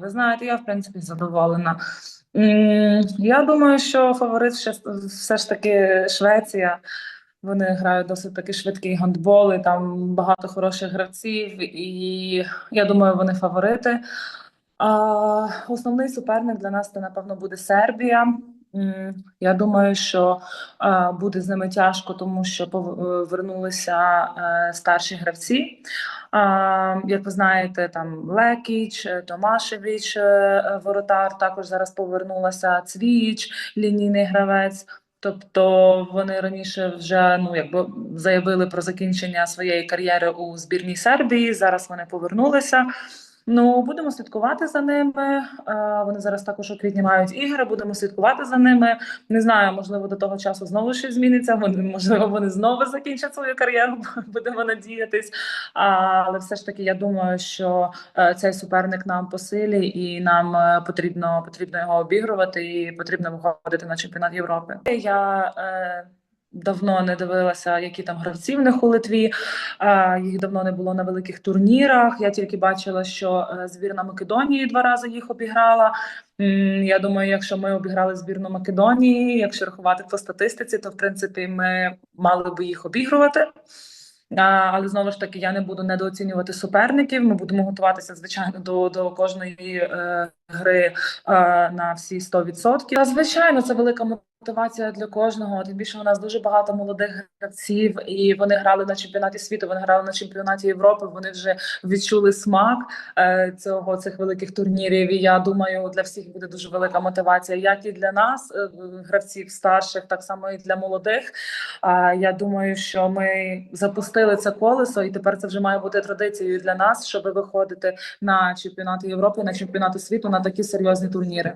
Ви знаєте, я в принципі задоволена. Я думаю, що фаворит все ж таки Швеція. Вони грають досить таки швидкий гандбол, і там багато хороших гравців, і я думаю, вони фаворити. А, основний суперник для нас це, напевно, буде Сербія. Я думаю, що буде з ними тяжко, тому що повернулися е, старші гравці. Як ви знаєте, там Лекіч, е, Томашевич, е, е, воротар, також зараз повернулася Цвіч, лінійний гравець. Тобто вони раніше вже ну якби заявили про закінчення своєї кар'єри у збірній Сербії. Зараз вони повернулися. Ну, будемо слідкувати за ними. Е, Вони зараз також у квітні мають ігри. Будемо слідкувати за ними. Не знаю, можливо, до того часу знову щось зміниться. Вони можливо вони знову закінчать свою кар'єру. Будемо надіятись. Але все ж таки, я думаю, що е, цей суперник нам по силі, і нам е, потрібно потрібно його обігрувати, і потрібно виходити на чемпіонат Європи. Я давно не дивилася, які там гравці в них у Литві. Їх давно не було на великих турнірах. Я тільки бачила, що е, збірна Македонії два рази їх обіграла. Я думаю, якщо ми обіграли збірну Македонії, якщо рахувати по статистиці, то в принципі ми мали би їх обігрувати. Але знову ж таки, я не буду недооцінювати суперників. Ми будемо готуватися, звичайно, до, до кожної е, гри е, на всі 100%. Та, звичайно, це велика мотивація для кожного. Тим більше у нас дуже багато молодих гравців, і вони грали на чемпіонаті світу. Вони грали на чемпіонаті Європи. Вони вже відчули смак е, цього цих великих турнірів. І я думаю, для всіх буде дуже велика мотивація, як і для нас, е, гравців старших, так само і для молодих. Я думаю, що ми запустили це колесо, і тепер це вже має бути традицією для нас, щоб виходити на чемпіонати Європи, на чемпіонати світу на Tá takį seriozinį turnyrą